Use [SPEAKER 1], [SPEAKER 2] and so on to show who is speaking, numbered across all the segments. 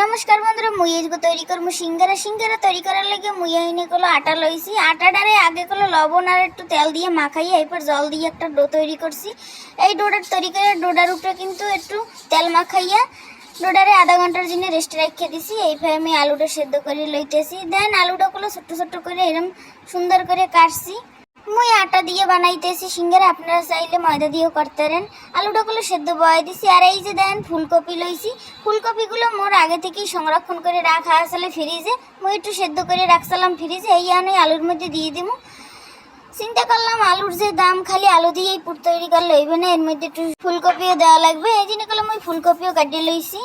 [SPEAKER 1] নমস্কার বন্ধুরা, মুই আজকে তৈরি করব সিঙ্গারা। সিঙ্গারা তৈরি করার লাগে মুই আইনে গুলো আটা লইছি। আটাটারে আগে গুলো লবণ আর একটু তেল দিয়ে মাখাই এরপর জল দিয়ে একটা ডো তৈরি করছি। এই ডোটার তৈরি করে ডোডার উপরে কিন্তু একটু তেল মাখাইয়া ডোডারে আধা ঘণ্টার জন্য রেস্টে রেখে দিছি। এইভাবে আমি আলুটা সেদ্ধ করে লইতেছি। দেন আলুটা গুলো ছোট্ট ছোট্ট করে এরকম সুন্দর করে কাটছি। মুই আটা দিয়ে বানাইতেছি, সিঙ্গারা আপনারা চাইলে ময়দা দিয়েও করতে পারেন। আলুটাগুলো সেদ্ধ বয় দিছি, আর এই যে দেন ফুলকপি লইছি। ফুলকপিগুলো মোর আগে থেকেই সংরক্ষণ করে রাখা আসলে ফ্রিজে। মুই একটু সেদ্ধ করে রাখছিলাম ফ্রিজে, এই আনে আলুর মধ্যে দিয়ে দিব চিন্তা করলাম আলুর যে দাম খালি আলু দিয়েই পুর তৈরি করলে হইবে না, এর মধ্যে একটু ফুলকপিও দেওয়া লাগবে। এই জন্য করলাম ওই ফুলকপিও কাটিয়ে লইছি।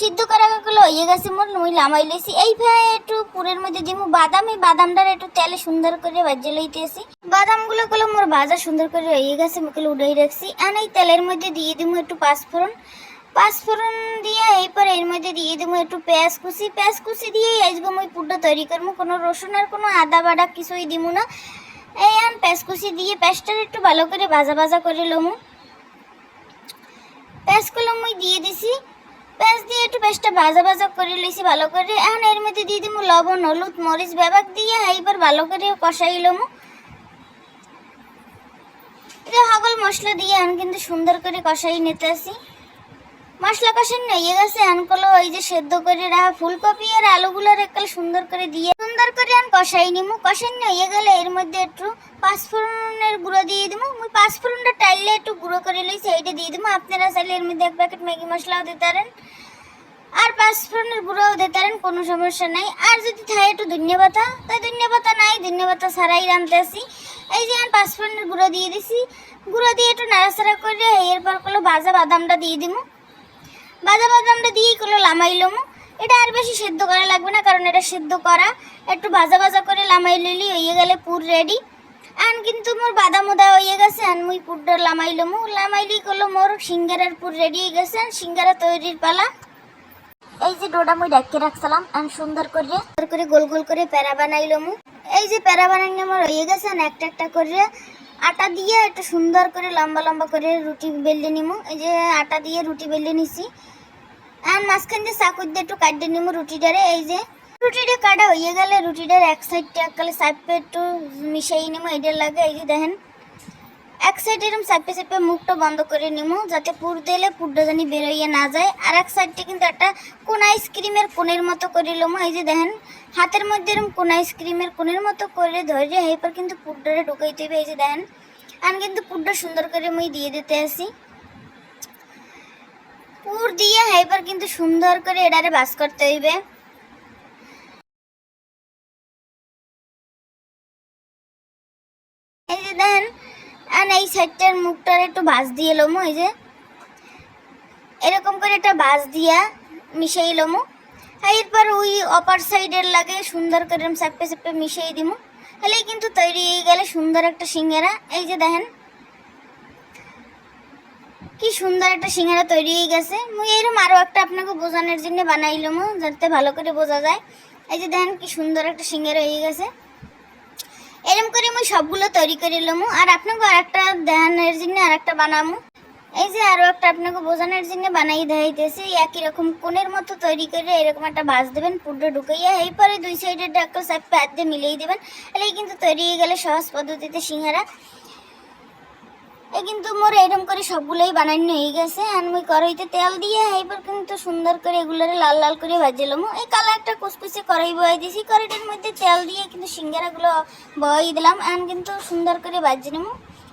[SPEAKER 1] সিদ্ধ করা গুলো হয়ে গেছে মোর মুই লামাই লইছি। এই ভাবে একটু পুরের মধ্যে দিমু, বাদাম এই বাদামটার একটু তেলে সুন্দর করে ভাজে লইতেছি। বাদামগুলো গুলো মোর ভাজা সুন্দর করে হয়ে গেছে, মুখে উড়াই রাখছি। আর এই তেলের মধ্যে দিয়ে দিমু একটু পাঁচফোড়ন। পাঁচফোড়ন দিয়ে এরপর এর মধ্যে দিয়ে দেবো একটু পেঁয়াজ কুচি। পেঁয়াজ কুচি দিয়ে আজকে মই পুরটা তৈরি করব কোনো রসুন আর কোনো আদা বাটা কিছুই দিব না। এই আন পেঁয়াজ কুচি দিয়ে পেঁয়াজটার একটু ভালো করে ভাজা ভাজা করে লমু। পেঁয়াজগুলো মই দিয়ে দিছি। পেঁয়াজ দিয়ে একটু পেঁয়াজটা ভাজা ভাজা করে লইছি ভালো করে। এখন এর মধ্যে দিয়ে দিমু লবণ, হলুদ, মরিচ বেবাক দিয়ে এইবার ভালো করে কষাই লমু। সকল মশলা দিয়ে এখন কিন্তু সুন্দর করে কষাই নিতে আসি। মশলা কষানো নিয়ে গেছে আনকলো ওই যে সেদ্ধ করে রাখা ফুলকপি আর আলুগুলোর একাল সুন্দর করে দিয়ে সুন্দর করে আন, কষাই নিমু। কষাই নিয়ে গেলে এর মধ্যে একটু পাঁচফোড়নের গুঁড়ো দিয়ে দিব মুই পাঁচফোড়নটা টাইলে একটু গুঁড়ো করে লইছি এইটা দিয়ে দিব আপনারা চাইলে এর মধ্যে এক প্যাকেট ম্যাগি মশলাও দিতে পারেন। আর পাঁচফোড়নের গুঁড়োও দিতে পারেন, কোনো সমস্যা নাই। আর যদি থাকে একটু ধনিয়া তাই ধনিয়া নাই, ধনিয়া পাতা ছাড়াই রাঁধতে আসি। এই যে আমি পাঁচফোড়নের গুঁড়ো দিয়ে দিছি। গুঁড়ো দিয়ে একটু নাড়াচাড়া করে এরপর করল ভাজা বাদামটা দিয়ে দিব বাদা বাদামটা দিয়েই করল লামাইলমু এটা আর বেশি সেদ্ধ করা লাগবে না, কারণ এটা সেদ্ধ করা। একটু ভাজা ভাজা করে লামাই লিলি হয়ে গেলে পুর রেডি আন কিন্তু মোর বাদাম উদা হয়ে গেছে, আন মুই পুরটা লামাইলমু লামাইলি করল মোর সিঙ্গারার পুর রেডি হয়ে গেছে সিঙ্গারা তৈরির পালা। এই যে ডোটা মুই ডাকিয়ে রাখছিলাম, আন সুন্দর করে সুন্দর করে গোল গোল করে প্যারা বানাইলমু এই যে প্যারা বানাইলে আমার হয়ে গেছে, আন একটা একটা করে আটা দিয়ে একটু সুন্দর করে লম্বা লম্বা করে রুটি বেলে নিমু। এই যে আটা দিয়ে রুটি বেলে নিছি। আর মাঝখান দিয়ে চাকুর দিয়ে একটু কাটিয়ে নিমু রুটিটারে, এই যে রুটিটা কাটা হয়ে গেলে রুটিটার এক সাইডটা এককালে চাপে একটু মিশাই নিমু এটার লাগে, এই যে দেখেন। এক সাইড এরকম চাপে চাপে মুখটা বন্ধ করে নিমু, যাতে পুর দিলে পুরটা জানি বেরোইয়া না যায়। আর এক সাইডটা কিন্তু একটা কোন আইসক্রিমের কোণের মতো করে লমু, এই যে দেখেন। হাতের মধ্যে এরকম কোন আইসক্রিমের কোণের মতো করে ধরে এরপর কিন্তু পুরটারে ঢুকাইতে হবে এই যে দেখেন। আমি কিন্তু পুরটা সুন্দর করে মুই দিয়ে দিতে আসি। পুর দিয়ে হাইপার কিন্তু সুন্দর করে এটারে বাস করতে হইবে। এই যে দেখেন, আর এই সাইডটার মুখটার একটু বাস দিয়ে লমু, এই যে। এরকম করে একটা বাস দিয়া মিশাই লমু। এরপর ওই অপার সাইডের লাগে সুন্দর করে চাপে চাপে মিশিয়ে দিমু। তাহলেই কিন্তু তৈরি হয়ে গেলে সুন্দর একটা সিঙ্গারা। এই যে দেখেন কি সুন্দর একটা সিঙ্গারা তৈরি হয়ে গেছে। মুই এরকম আরও একটা আপনাকে বোঝানোর জন্য বানাইলাম যাতে ভালো করে বোঝা যায়। এই যে দেখেন কি সুন্দর একটা সিঙ্গারা হয়ে গেছে। এরকম করে মুই সবগুলো তৈরি করে নিলাম আর আপনাকে আর একটা দেখানোর জন্য আর একটা বানামু। এই যে আরও একটা আপনাকে বোঝানোর জন্য বানাই দেখাইতেছি একই রকম কোণের মতো তৈরি করে এরকম একটা বাস দেবেন পুরো ঢুকাইয়া এরপরে দুই সাইডের একটা সাইড হাত দিয়ে মিলিয়ে দেবেন। তাহলেই কিন্তু তৈরি হয়ে গেলে সহজ পদ্ধতিতে সিঙ্গারা। এই কিন্তু মোর এরকম করে সবগুলোই বানানো হয়ে গেছে। আর মুই কড়াইতে তেল দিয়ে এবার কিন্তু সুন্দর করে এগুলোরে লাল লাল করে ভাজলাম এই কালারটা কুচকুচে কড়াই বয়ে দিয়েছি কড়াইটার মধ্যে তেল দিয়ে কিন্তু সিঙ্গারাগুলো বয়ে দিলাম আর কিন্তু সুন্দর করে ভাজি নেব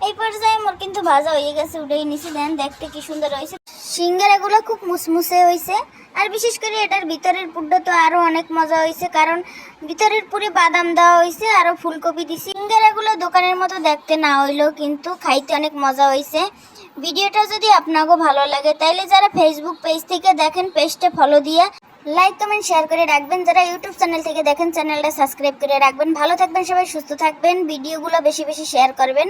[SPEAKER 1] এই পর্যায়ে মোর কিন্তু ভাজা হয়ে গেছে, উঠেই নিছি। দেন দেখতে কি সুন্দর হয়েছে। সিঙ্গারাগুলো খুব মুসমুসে হয়েছে। আর বিশেষ করে এটার ভিতরের পুরটা তো আরও অনেক মজা হয়েছে, কারণ ভিতরের পুরে বাদাম দেওয়া হয়েছে, আরও ফুলকপি দিছি। সিঙ্গারাগুলো দোকানের মতো দেখতে না হইলেও কিন্তু খাইতে অনেক মজা হয়েছে। ভিডিওটা যদি আপনাকেও ভালো লাগে, তাইলে যারা ফেসবুক পেজ থেকে দেখেন পেজটা ফলো দিয়ে লাইক কমেন্ট শেয়ার করে রাখবেন। যারা ইউটিউব চ্যানেল থেকে দেখেন চ্যানেলটা সাবস্ক্রাইব করে রাখবেন। ভালো থাকবেন সবাই, সুস্থ থাকবেন। ভিডিওগুলো বেশি বেশি শেয়ার করবেন।